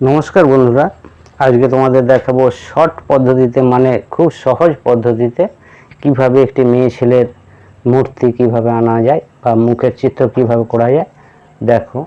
নমস্কার বন্ধুরা, আজকে তোমাদের দেখাবো শর্ট পদ্ধতিতে মানে খুব সহজ পদ্ধতিতে কীভাবে একটি মেয়ে ছেলের মূর্তি কীভাবে আনা যায় বা মুখের চিত্র কীভাবে করা যায়। দেখো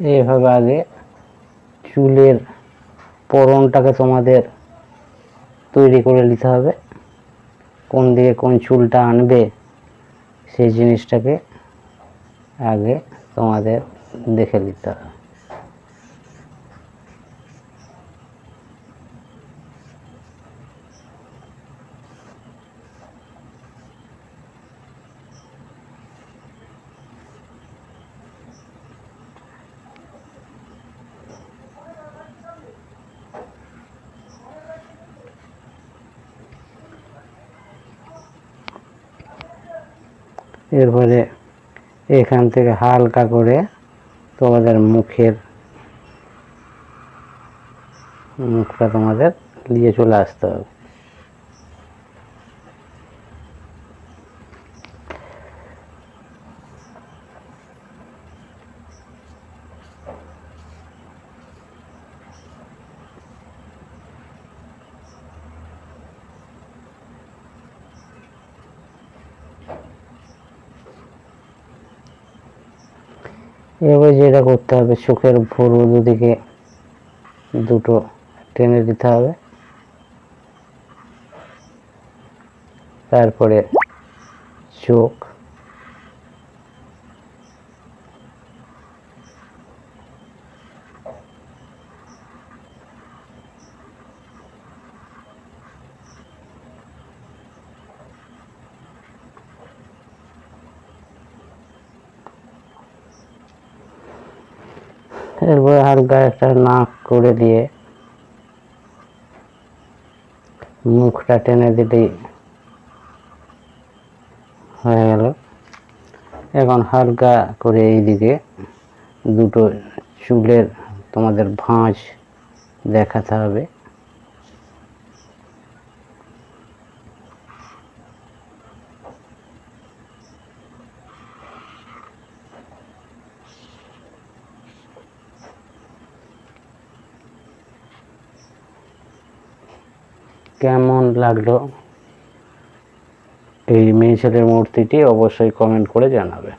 এইভাবে আগে চুলের পরনটাকে তোমাদের তৈরি করে নিতে হবে। কোন দিকে কোন চুলটা আনবে সেই জিনিসটাকে আগে তোমাদের দেখে নিতে হবে। এরপরে এখান থেকে হালকা করে তোমাদের মুখের মুখটা তোমাদের নিয়ে চলে আসতে হবে। এবার যেটা করতে হবে চোখের ভুরু দুদিকে দুটো টেনে দিতে হবে। তারপরে চোখ এরপরে হালকা একটা নাক করে দিয়ে মুখটা টেনে দিলেই হয়ে গেল। এখন হালকা করে এই দিকে দুটো চুলের তোমাদের ভাঁজ দেখাতে হবে। কেমন লাগল এই মেয়ে ছেলের মূর্তিটি অবশ্যই কমেন্ট করে জানাবে।